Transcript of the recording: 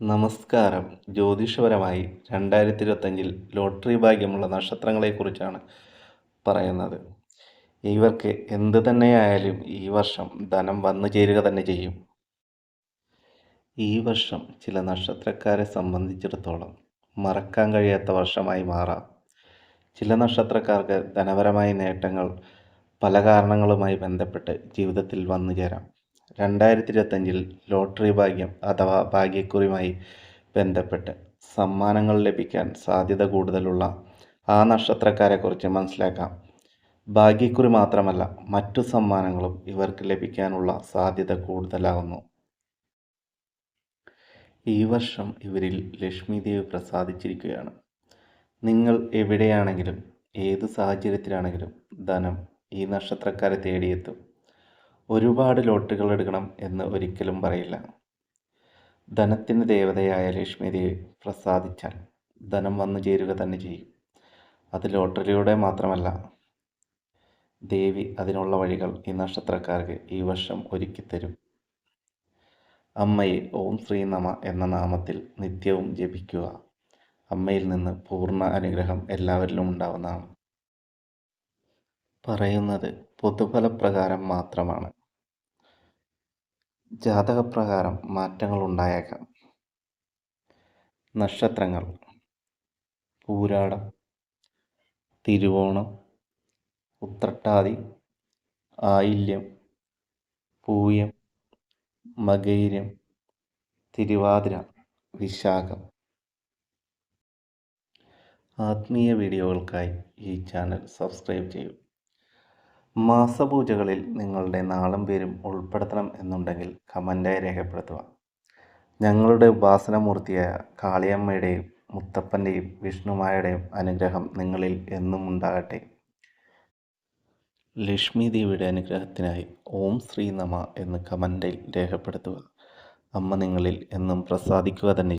നമസ്കാരം. ജ്യോതിഷപരമായി രണ്ടായിരത്തി ഇരുപത്തഞ്ചിൽ ലോട്ടറി ഭാഗ്യമുള്ള നക്ഷത്രങ്ങളെക്കുറിച്ചാണ് പറയുന്നത്. ഇവർക്ക് എന്ത് തന്നെയായാലും ഈ വർഷം ധനം വന്നു ചേരുക തന്നെ ചെയ്യും. ഈ വർഷം ചില നക്ഷത്രക്കാരെ സംബന്ധിച്ചിടത്തോളം മറക്കാൻ കഴിയാത്ത വർഷമായി മാറാം. ചില നക്ഷത്രക്കാർക്ക് ധനപരമായ നേട്ടങ്ങൾ പല കാരണങ്ങളുമായി ബന്ധപ്പെട്ട് ജീവിതത്തിൽ വന്നു ചേരാം. രണ്ടായിരത്തി ഇരുപത്തഞ്ചിൽ ലോട്ടറി ഭാഗ്യം അഥവാ ഭാഗ്യക്കുറിയുമായി ബന്ധപ്പെട്ട് സമ്മാനങ്ങൾ ലഭിക്കാൻ സാധ്യത കൂടുതലുള്ള ആ നക്ഷത്രക്കാരെക്കുറിച്ച് മനസ്സിലാക്കാം. ഭാഗ്യക്കുറി മാത്രമല്ല മറ്റു സമ്മാനങ്ങളും ഇവർക്ക് ലഭിക്കാനുള്ള സാധ്യത കൂടുതലാകുന്നു. ഈ വർഷം ഇവരിൽ ലക്ഷ്മി ദേവി പ്രസാദിച്ചിരിക്കുകയാണ്. നിങ്ങൾ എവിടെയാണെങ്കിലും ഏത് സാഹചര്യത്തിലാണെങ്കിലും ധനം ഈ നക്ഷത്രക്കാരെ തേടിയെത്തും. ഒരുപാട് ലോട്ടുകൾ എടുക്കണം എന്ന് ഒരിക്കലും പറയില്ല. ധനത്തിന് ദേവതയായ ലക്ഷ്മി ദേവി പ്രസാദിച്ചാൽ ധനം വന്നു ചേരുക തന്നെ ചെയ്യും. അത് ലോട്ടറിയിലൂടെ മാത്രമല്ല ദേവി അതിനുള്ള വഴികൾ ഈ നക്ഷത്രക്കാർക്ക് ഈ വർഷം ഒരുക്കിത്തരും അമ്മയെ ഓം ശ്രീ നമ എന്ന നാമത്തിൽ നിത്യവും ജപിക്കുക. അമ്മയിൽ നിന്ന് പൂർണ അനുഗ്രഹം എല്ലാവരിലും ഉണ്ടാവുന്നതാണ്. പറയുന്നത് പൊതുഫലപ്രകാരം മാത്രമാണ്. ജാതകപ്രകാരം മാറ്റങ്ങൾ ഉണ്ടായേക്കാം നക്ഷത്രങ്ങൾ പൂരാടം തിരുവോണം ഉത്രട്ടാതി ആയില്യം പൂയം മകൈര്യം തിരുവാതിര വിശാഖം. ആത്മീയ വീഡിയോകൾക്കായി ഈ ചാനൽ സബ്സ്ക്രൈബ് ചെയ്യൂ. മാസപൂജകളിൽ നിങ്ങളുടെ നാളും പേരും ഉൾപ്പെടുത്തണം എന്നുണ്ടെങ്കിൽ കമന്റായി രേഖപ്പെടുത്തുക. ഞങ്ങളുടെ ഉപാസനമൂർത്തിയായ കാളിയമ്മയുടെയും മുത്തപ്പന്റെയും വിഷ്ണുമായയുടെയും അനുഗ്രഹം നിങ്ങളിൽ എന്നും ഉണ്ടാകട്ടെ. ലക്ഷ്മി ദേവിയുടെ അനുഗ്രഹത്തിനായി ഓം ശ്രീ നമ എന്ന് കമന്റിൽ രേഖപ്പെടുത്തുക. അമ്മ നിങ്ങളിൽ എന്നും പ്രസാദിക്കുക തന്നെ